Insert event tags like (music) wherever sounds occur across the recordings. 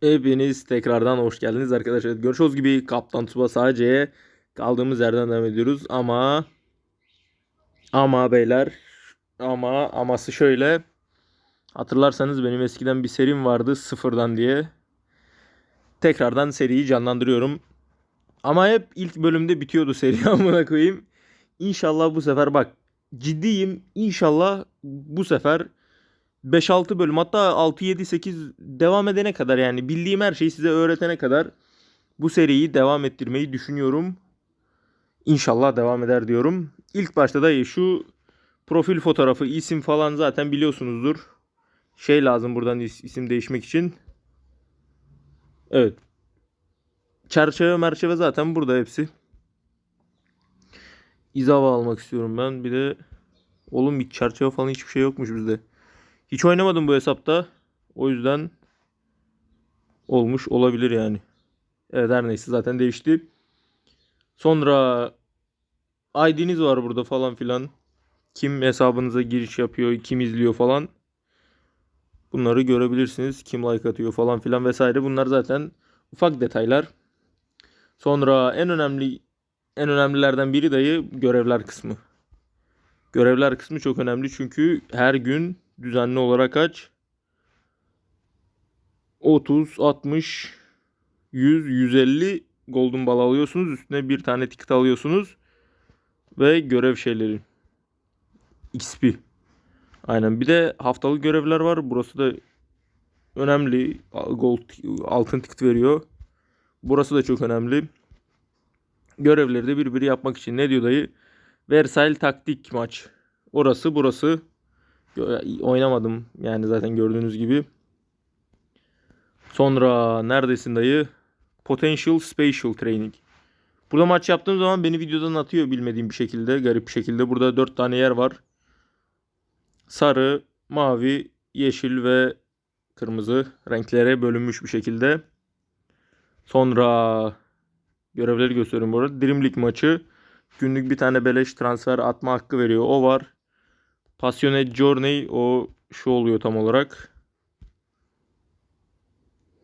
Hepiniz tekrardan hoş geldiniz arkadaşlar. Görüşürüz gibi Kaptan Tsubasa'ya kaldığımız yerden devam ediyoruz. Ama ama beyler ama aması şöyle. Hatırlarsanız benim eskiden bir serim vardı sıfırdan diye. Tekrardan seriyi canlandırıyorum. Ama hep ilk bölümde bitiyordu seri (laughs) amına koyayım. İnşallah bu sefer bak ciddiyim. İnşallah bu sefer 5-6 bölüm hatta 6-7-8 devam edene kadar yani bildiğim her şeyi size öğretene kadar bu seriyi devam ettirmeyi düşünüyorum. İnşallah devam eder diyorum. İlk başta da şu profil fotoğrafı, isim falan zaten biliyorsunuzdur. Şey lazım buradan is- isim değişmek için. Evet. Çerçeve merçeve zaten burada hepsi. İzava almak istiyorum ben. Bir de oğlum bir çerçeve falan hiçbir şey yokmuş bizde. Hiç oynamadım bu hesapta. O yüzden olmuş olabilir yani. Evet her neyse zaten değişti. Sonra ID'niz var burada falan filan. Kim hesabınıza giriş yapıyor, kim izliyor falan. Bunları görebilirsiniz. Kim like atıyor falan filan vesaire. Bunlar zaten ufak detaylar. Sonra en önemli en önemlilerden biri dayı görevler kısmı. Görevler kısmı çok önemli çünkü her gün düzenli olarak aç. 30, 60, 100, 150 golden bal alıyorsunuz. Üstüne bir tane ticket alıyorsunuz. Ve görev şeyleri. XP. Aynen. Bir de haftalık görevler var. Burası da önemli. Gold, altın ticket veriyor. Burası da çok önemli. Görevleri de bir bir yapmak için. Ne diyor dayı? Versailles taktik maç. Orası burası. Oynamadım yani zaten gördüğünüz gibi. Sonra neredesin dayı? Potential Spatial Training. Burada maç yaptığım zaman beni videodan atıyor bilmediğim bir şekilde. Garip bir şekilde. Burada 4 tane yer var. Sarı, mavi, yeşil ve kırmızı renklere bölünmüş bir şekilde. Sonra görevleri gösteriyorum bu arada. Dream League maçı. Günlük bir tane beleş transfer atma hakkı veriyor. O var. Passionate Journey o şu oluyor tam olarak.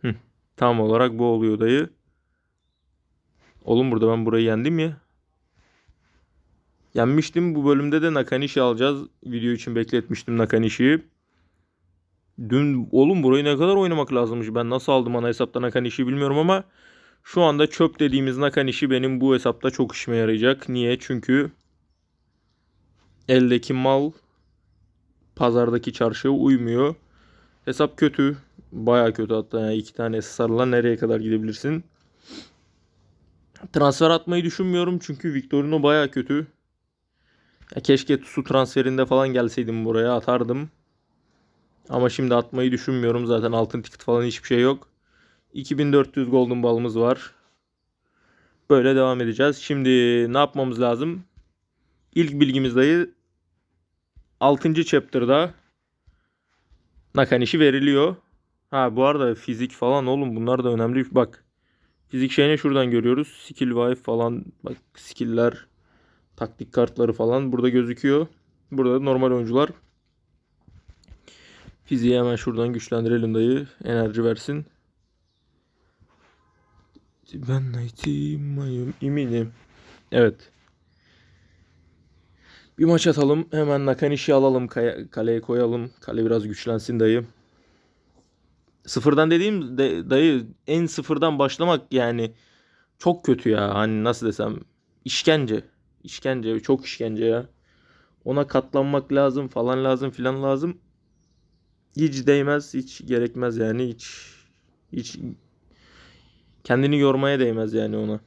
Hı, tam olarak bu oluyor dayı. Oğlum burada ben burayı yendim ya. Yenmiştim. Bu bölümde de Nakanishi alacağız. Video için bekletmiştim Nakanishi'yi. Dün oğlum burayı ne kadar oynamak lazımmış. Ben nasıl aldım ana hesapta Nakanishi'yi bilmiyorum ama şu anda çöp dediğimiz Nakanishi benim bu hesapta çok işime yarayacak. Niye? Çünkü eldeki mal pazardaki çarşıya uymuyor. Hesap kötü. Baya kötü hatta yani iki tane sarıla nereye kadar gidebilirsin? Transfer atmayı düşünmüyorum çünkü Victorino baya kötü. Ya keşke su transferinde falan gelseydim buraya atardım. Ama şimdi atmayı düşünmüyorum. Zaten altın ticket falan hiçbir şey yok. 2400 golden balımız var. Böyle devam edeceğiz. Şimdi ne yapmamız lazım? İlk bilgimiz dayı 6. chapter'da Nakanishi veriliyor. Ha bu arada fizik falan oğlum bunlar da önemli. Bak fizik şeyini şuradan görüyoruz. Skill wife falan bak skill'ler taktik kartları falan burada gözüküyor. Burada da normal oyuncular. Fiziği hemen şuradan güçlendirelim dayı. Enerji versin. Ben eminim. Evet. Bir maç atalım. Hemen Nakanish'i alalım. kaya- kaleye koyalım. Kale biraz güçlensin dayı. Sıfırdan dediğim de, dayı en sıfırdan başlamak yani çok kötü ya. Hani nasıl desem işkence. İşkence. Çok işkence ya. Ona katlanmak lazım falan lazım filan lazım. Hiç değmez. Hiç gerekmez yani. Hiç hiç kendini yormaya değmez yani ona.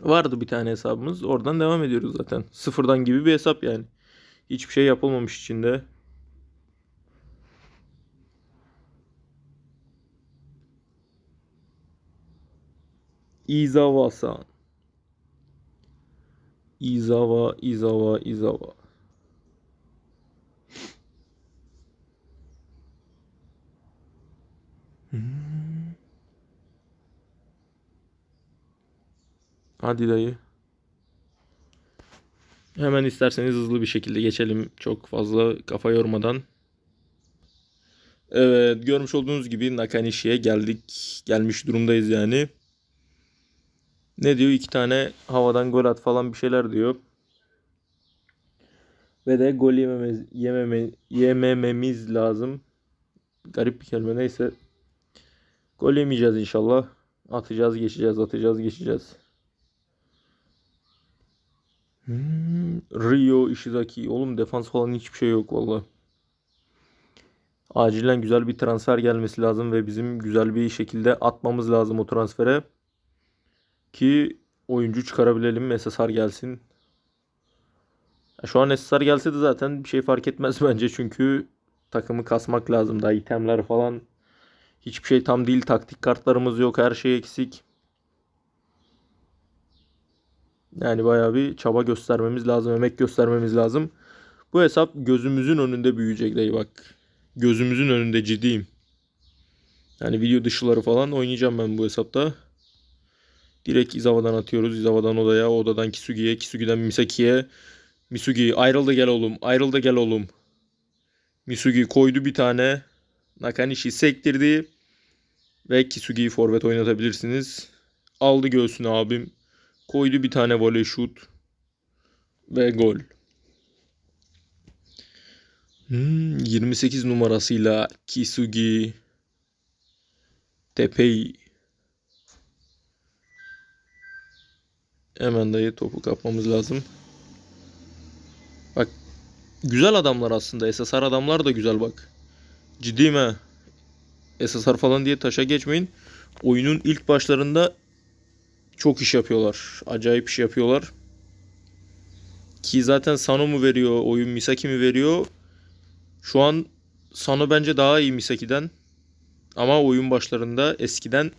Vardı bir tane hesabımız. Oradan devam ediyoruz zaten. Sıfırdan gibi bir hesap yani. Hiçbir şey yapılmamış içinde. Izawa-san. Izawa, Izawa, Izawa. Hmm. Hadi dayı. Hemen isterseniz hızlı bir şekilde geçelim. Çok fazla kafa yormadan. Evet görmüş olduğunuz gibi Nakanishi'ye geldik. Gelmiş durumdayız yani. Ne diyor? İki tane havadan gol at falan bir şeyler diyor. Ve de gol yememez, yememe, yemememiz lazım. Garip bir kelime neyse. Gol yemeyeceğiz inşallah. Atacağız geçeceğiz atacağız geçeceğiz. Hmm, Rio Ishizaki. Oğlum defans falan hiçbir şey yok valla. Acilen güzel bir transfer gelmesi lazım ve bizim güzel bir şekilde atmamız lazım o transfere. Ki oyuncu çıkarabilelim. SSR gelsin. Şu an SSR gelse de zaten bir şey fark etmez (laughs) bence. Çünkü takımı kasmak lazım. Daha itemler falan hiçbir şey tam değil. Taktik kartlarımız yok. Her şey eksik. Yani bayağı bir çaba göstermemiz lazım. Emek göstermemiz lazım. Bu hesap gözümüzün önünde büyüyecek dayı bak. Gözümüzün önünde ciddiyim. Yani video dışıları falan oynayacağım ben bu hesapta. Direkt Izawa'dan atıyoruz. Izawa'dan odaya, odadan Kisugi'ye, Kisugi'den Misaki'ye. Misugi ayrıl da gel oğlum. Ayrıl da gel oğlum. Misugi koydu bir tane. Nakanishi sektirdi. Ve Kisugi'yi forvet oynatabilirsiniz. Aldı göğsüne abim. Koydu bir tane voley şut. Ve gol. Hmm, 28 numarasıyla Kisugi Tepei Hemen dayı topu kapmamız lazım. Bak güzel adamlar aslında. SSR adamlar da güzel bak. Ciddiyim ha. SSR falan diye taşa geçmeyin. Oyunun ilk başlarında çok iş yapıyorlar. Acayip iş yapıyorlar. Ki zaten Sano mu veriyor, oyun Misaki mi veriyor? Şu an Sano bence daha iyi Misaki'den. Ama oyun başlarında eskiden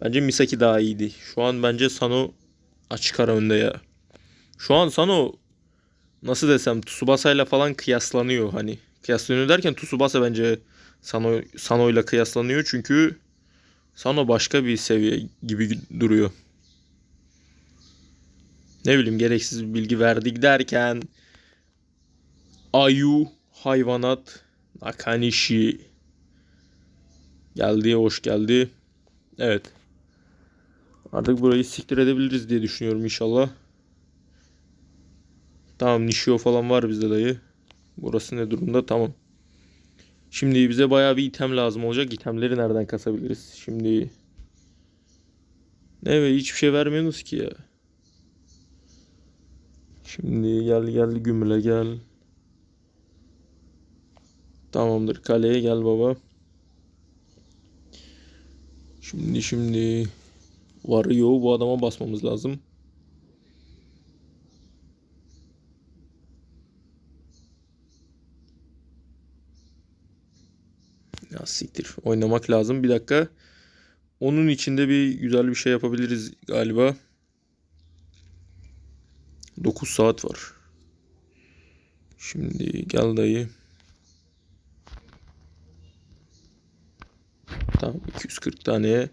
bence Misaki daha iyiydi. Şu an bence Sano açık ara önde ya. Şu an Sano nasıl desem Tsubasa'yla falan kıyaslanıyor hani. Kıyaslanıyor derken Tsubasa bence Sano Sano'yla kıyaslanıyor çünkü Sano başka bir seviye gibi duruyor. Ne bileyim gereksiz bir bilgi verdik derken Ayu hayvanat Nakanishi geldi hoş geldi. Evet. Artık burayı siktir edebiliriz diye düşünüyorum inşallah. Tamam Nishio falan var bizde dayı. Burası ne durumda? Tamam. Şimdi bize bayağı bir item lazım olacak. İtemleri nereden kasabiliriz? Şimdi ne ve hiçbir şey vermiyorsunuz ki ya. Şimdi gel gel gümüle gel. Tamamdır kaleye gel baba. Şimdi şimdi varıyor bu adama basmamız lazım. Ya siktir. Oynamak lazım. Bir dakika. Onun içinde bir güzel bir şey yapabiliriz galiba. 9 saat var. Şimdi gel dayı. Tamam 240 taneye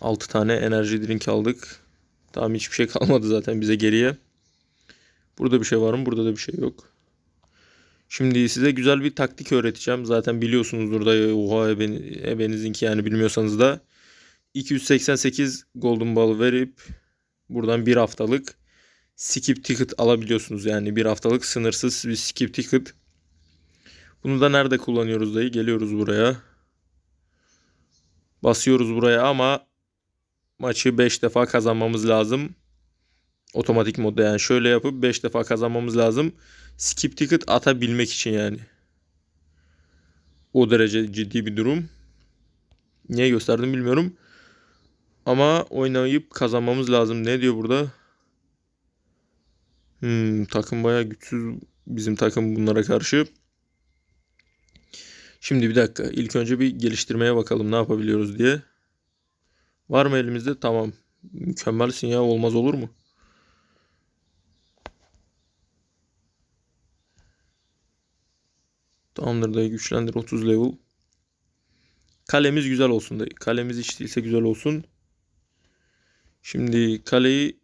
6 tane enerji drink aldık. Tamam hiçbir şey kalmadı zaten bize geriye. Burada bir şey var mı? Burada da bir şey yok. Şimdi size güzel bir taktik öğreteceğim. Zaten biliyorsunuzdur da oha eben, ebenizinki yani bilmiyorsanız da. 288 golden ball verip buradan bir haftalık skip ticket alabiliyorsunuz. Yani bir haftalık sınırsız bir skip ticket. Bunu da nerede kullanıyoruz dayı? Geliyoruz buraya. Basıyoruz buraya ama maçı 5 defa kazanmamız lazım. Otomatik modda yani şöyle yapıp 5 defa kazanmamız lazım. Skip ticket atabilmek için yani. O derece ciddi bir durum. Niye gösterdim bilmiyorum. Ama oynayıp kazanmamız lazım. Ne diyor burada? Hmm, takım bayağı güçsüz bizim takım bunlara karşı. Şimdi bir dakika. İlk önce bir geliştirmeye bakalım ne yapabiliyoruz diye. Var mı elimizde? Tamam. Mükemmelsin ya. Olmaz olur mu? Tamamdır dayı güçlendir 30 level. Kalemiz güzel olsun dayı. Kalemiz hiç değilse güzel olsun. Şimdi kaleyi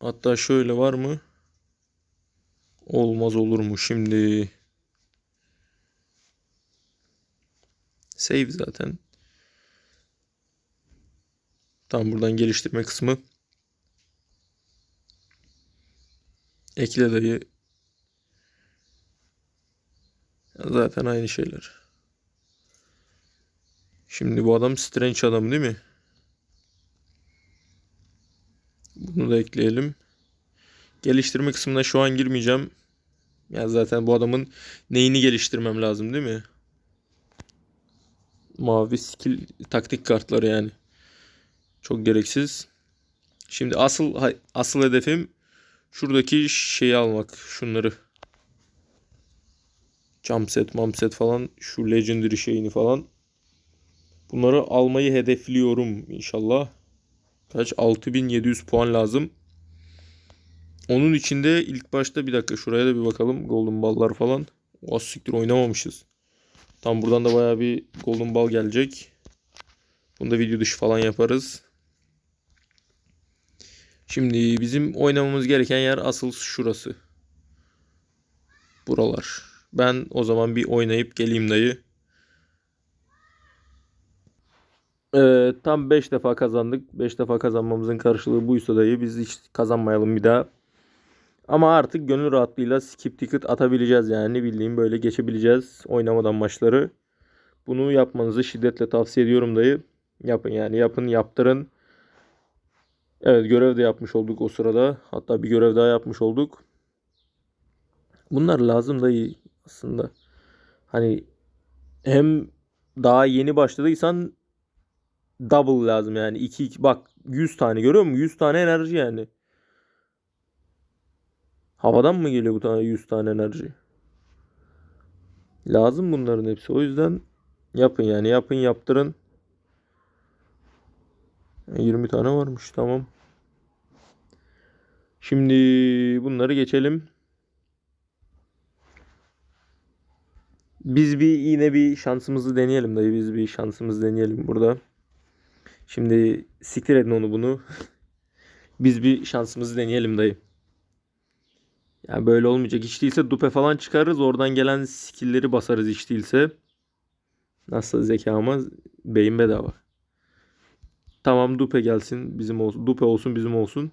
hatta şöyle var mı? Olmaz olur mu? Şimdi Save zaten. Tam buradan geliştirme kısmı. Ekle dayı. Zaten aynı şeyler. Şimdi bu adam Strange adam değil mi? Bunu da ekleyelim. Geliştirme kısmına şu an girmeyeceğim. Ya zaten bu adamın neyini geliştirmem lazım değil mi? Mavi skill taktik kartları yani. Çok gereksiz. Şimdi asıl asıl hedefim şuradaki şeyi almak. Şunları. Jump set, mump set falan. Şu legendary şeyini falan. Bunları almayı hedefliyorum inşallah. Kaç? 6700 puan lazım. Onun içinde ilk başta bir dakika şuraya da bir bakalım. Golden ball'lar falan. O siktir oynamamışız. Tam buradan da baya bir golden ball gelecek. Bunu da video dışı falan yaparız. Şimdi bizim oynamamız gereken yer asıl şurası. Buralar. Ben o zaman bir oynayıp geleyim dayı. Ee, tam 5 defa kazandık. 5 defa kazanmamızın karşılığı buysa dayı biz hiç kazanmayalım bir daha. Ama artık gönül rahatlığıyla skip ticket atabileceğiz yani. Bildiğim böyle geçebileceğiz oynamadan maçları. Bunu yapmanızı şiddetle tavsiye ediyorum dayı. Yapın yani yapın yaptırın. Evet görev de yapmış olduk o sırada. Hatta bir görev daha yapmış olduk. Bunlar lazım dayı aslında. Hani hem daha yeni başladıysan double lazım yani. 2 2 bak 100 tane görüyor musun? 100 tane enerji yani. Havadan mı geliyor bu tane 100 tane enerji? Lazım bunların hepsi. O yüzden yapın yani yapın yaptırın. 20 tane varmış tamam. Şimdi bunları geçelim. Biz bir yine bir şansımızı deneyelim dayı. Biz bir şansımızı deneyelim burada. Şimdi siktir edin onu bunu. (laughs) Biz bir şansımızı deneyelim dayı. Yani böyle olmayacak. Hiç değilse dupe falan çıkarırız. Oradan gelen skill'leri basarız hiç değilse. Nasıl zekama beyin bedava. Tamam dupe gelsin bizim olsun. Dupe olsun bizim olsun.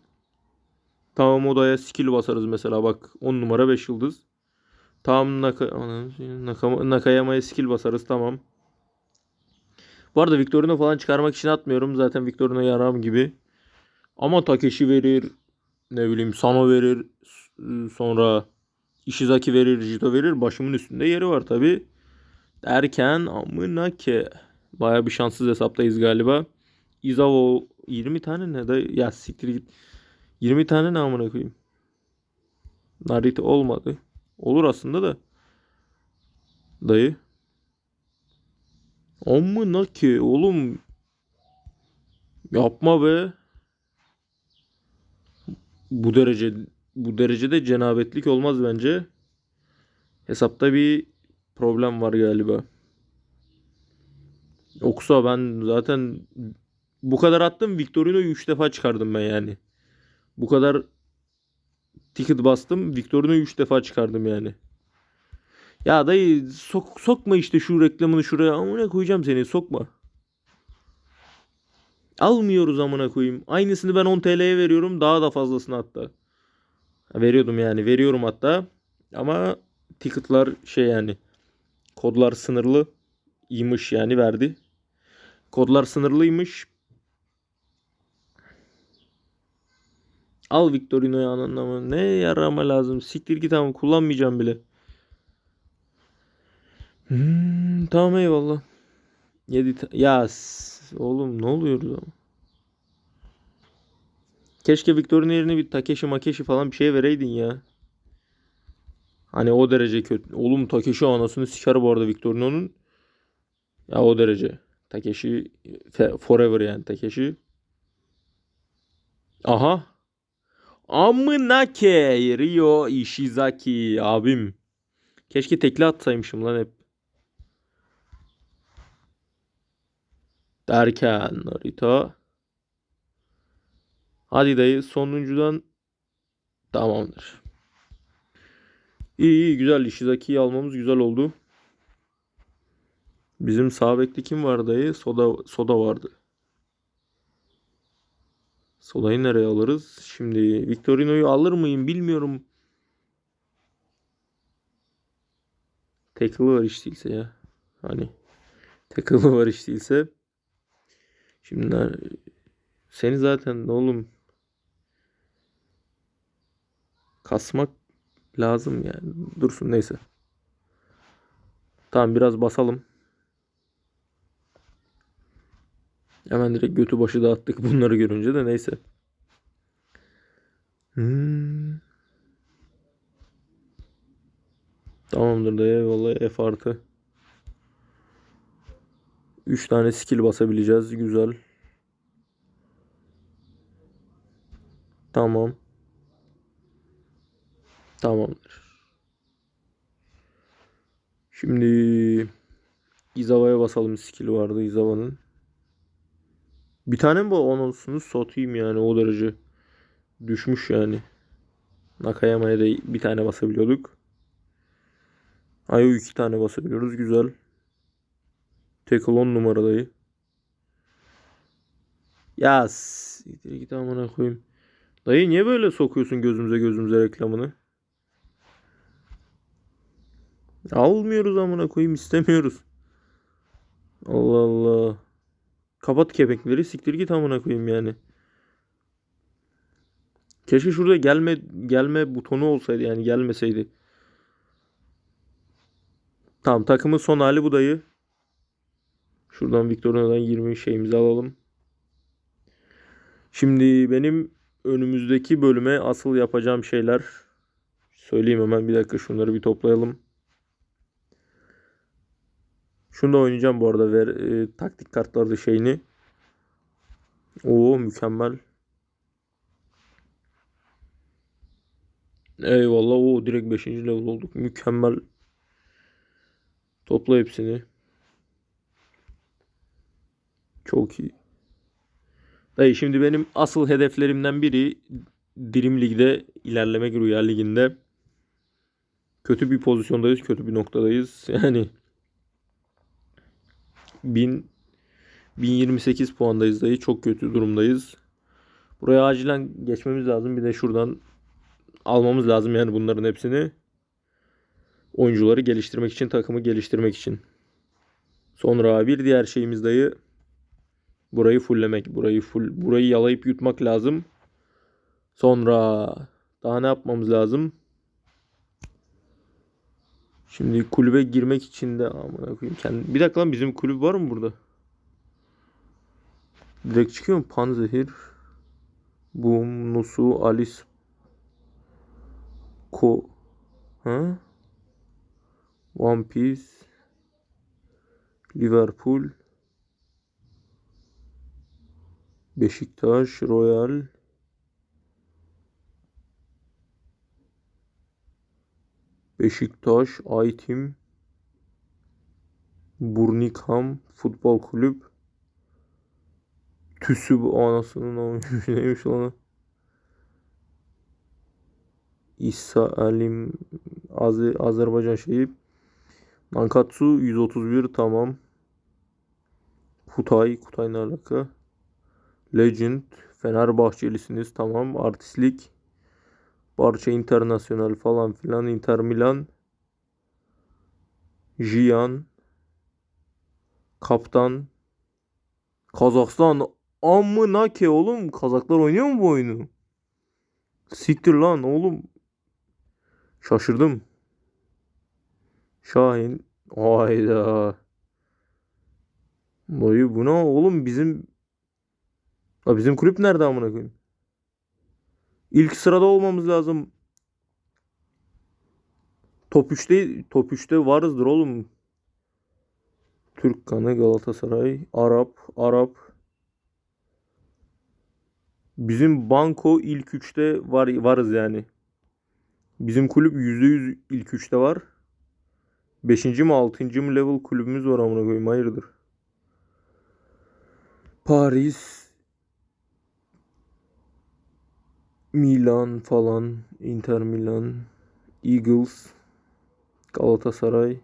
Tamam odaya skill basarız mesela bak 10 numara 5 yıldız. Tamam Naka, Naka, Nakayama'ya skill basarız tamam. Bu arada Victorino falan çıkarmak için atmıyorum. Zaten Victorino yaram gibi. Ama Takeshi verir. Ne bileyim Sano verir. Sonra Ishizaki verir. Jito verir. Başımın üstünde yeri var tabi. Derken amına ki. Baya bir şanssız hesaptayız galiba. Izawa 20 tane ne de ya siktir git. 20 tane ne amına koyayım. Narita olmadı. Olur aslında da. Dayı. Amına ki oğlum. Yapma be. Bu derece bu derecede cenabetlik olmaz bence. Hesapta bir problem var galiba. Yoksa ben zaten bu kadar attım. Victorino'yu 3 defa çıkardım ben yani. Bu kadar ticket bastım. Victorino'yu 3 defa çıkardım yani. Ya dayı sok, sokma işte şu reklamını şuraya. Amına koyacağım seni sokma. Almıyoruz amına koyayım. Aynısını ben 10 TL'ye veriyorum. Daha da fazlasını hatta. Veriyordum yani. Veriyorum hatta. Ama ticketlar şey yani. Kodlar sınırlı. İyiymiş yani verdi. Kodlar sınırlıymış. Al Victorino'yu anlamı. Ne yarama lazım. Siktir git ama kullanmayacağım bile. Hmm, tamam eyvallah. 7 ya oğlum ne oluyor ama? Keşke Victor'un yerine bir Takeshi Makeshi falan bir şey vereydin ya. Hani o derece kötü. Oğlum Takeshi anasını siker bu arada Victorino'nun. Ya o derece. Takeshi forever yani Takeshi. Aha. Amınake Ryo Ishizaki abim. Keşke tekli atsaymışım lan hep. Derken Naruto. Hadi dayı sonuncudan tamamdır. İyi iyi güzel Ishizaki'yi almamız güzel oldu. Bizim sağ bekte kim var dayı? Soda Soda vardı. Soda'yı nereye alırız? Şimdi Victorino'yu alır mıyım bilmiyorum. Tackle'ı var hiç değilse ya. Hani tackle'ı var hiç değilse. Şimdi seni zaten oğlum kasmak lazım yani. Dursun neyse. Tamam biraz basalım. Hemen direkt götü başı dağıttık (laughs) bunları görünce de neyse. Hmm. Tamamdır da eyvallah F artı. 3 tane skill basabileceğiz. Güzel. Tamam. Tamamdır. Şimdi Izawa'ya basalım skill vardı Izawa'nın. Bir tane mi bu anonsunu satayım yani o derece düşmüş yani. Nakayama'ya da bir tane basabiliyorduk. Ayo iki tane basabiliyoruz. Güzel. Tackle 10 numaradayı. Ya siktir git amına koyayım. Dayı niye böyle sokuyorsun gözümüze gözümüze reklamını? Almıyoruz amına koyayım istemiyoruz. Allah Allah. Kapat kepekleri siktir git amına koyayım yani. Keşke şurada gelme gelme butonu olsaydı yani gelmeseydi. Tamam takımın son hali bu dayı. Şuradan Victoria'dan 20 şeyimizi alalım. Şimdi benim önümüzdeki bölüme asıl yapacağım şeyler söyleyeyim hemen bir dakika şunları bir toplayalım. Şunu da oynayacağım bu arada ver e, taktik kartlarda şeyini. Oo mükemmel. Eyvallah o direkt 5. level olduk. Mükemmel. Topla hepsini. Çok iyi. Dayı şimdi benim asıl hedeflerimden biri Dream Lig'de ilerlemek Rüya Ligi'nde. Kötü bir pozisyondayız, kötü bir noktadayız. (laughs) Yani 1000 1028 puandayız dayı. Çok kötü durumdayız. Buraya acilen geçmemiz lazım. Bir de şuradan almamız lazım yani bunların hepsini. Oyuncuları geliştirmek için, takımı geliştirmek için. Sonra bir diğer şeyimiz dayı burayı fulllemek. Burayı full burayı yalayıp yutmak lazım. Sonra daha ne yapmamız lazım? Şimdi kulübe girmek için de amına koyayım. Kendi... Bir dakika lan bizim kulüp var mı burada? Direkt çıkıyor mu? Panzehir. Boom, Nusu, Alice. Ko. Ha? One Piece. Liverpool. Beşiktaş, Royal. Beşiktaş, Aytim. Burnikam Futbol Kulüp. Tüsü bu anasının olmuş (laughs) neymiş lan? İsa Alim Az Azerbaycan şeyi. Nankatsu 131 tamam. Kutay, Kutay ne alaka? Legend, Fenerbahçelisiniz tamam. Artistlik, Barça Internasyonel falan filan. Inter Milan, Jiyan, Kaptan, Kazakistan. Amına ke oğlum. Kazaklar oynuyor mu bu oyunu? Siktir lan oğlum. Şaşırdım. Şahin. Hayda. Boyu bu ne oğlum bizim La bizim kulüp nerede amına koyayım? İlk sırada olmamız lazım. Top 3'te top 3'te varızdır oğlum. Türk kanı Galatasaray, Arap, Arap. Bizim banko ilk 3'te var varız yani. Bizim kulüp %100 ilk 3'te var. 5. mi 6. mı level kulübümüz var amına koyayım hayırdır. Paris Milan falan, Inter Milan, Eagles, Galatasaray,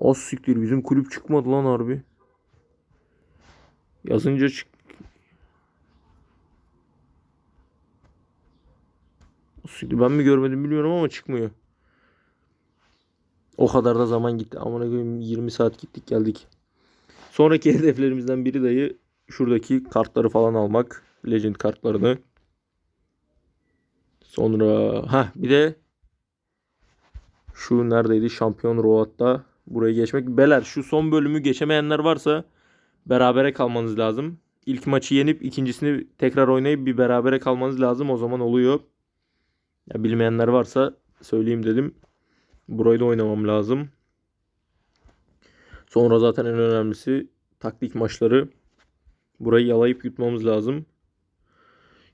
Az siktir bizim kulüp çıkmadı lan harbi. Yazınca çık. Siktir ben mi görmedim bilmiyorum ama çıkmıyor. O kadar da zaman gitti. Amına koyayım 20 saat gittik geldik. Sonraki (laughs) hedeflerimizden biri dayı şuradaki kartları falan almak. Legend kartlarını. Sonra ha bir de şu neredeydi? Şampiyon Road'da burayı geçmek. Beler şu son bölümü geçemeyenler varsa berabere kalmanız lazım. İlk maçı yenip ikincisini tekrar oynayıp bir berabere kalmanız lazım. O zaman oluyor. Ya bilmeyenler varsa söyleyeyim dedim. Burayı da oynamam lazım. Sonra zaten en önemlisi taktik maçları. Burayı yalayıp yutmamız lazım.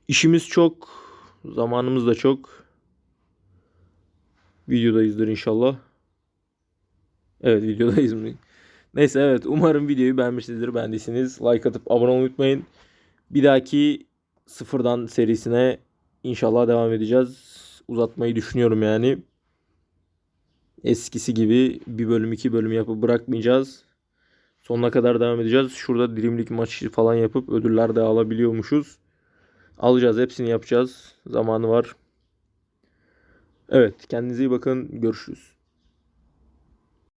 İşimiz çok. Zamanımız da çok. Videodayızdır inşallah. Evet videodayız mı? Neyse evet umarım videoyu beğenmişsinizdir. Beğendiyseniz like atıp abone olmayı unutmayın. Bir dahaki sıfırdan serisine inşallah devam edeceğiz. Uzatmayı düşünüyorum yani. Eskisi gibi bir bölüm iki bölüm yapıp bırakmayacağız. Sonuna kadar devam edeceğiz. Şurada dilimlik maçı falan yapıp ödüller de alabiliyormuşuz. Alacağız hepsini yapacağız. Zamanı var. Evet kendinize iyi bakın. Görüşürüz.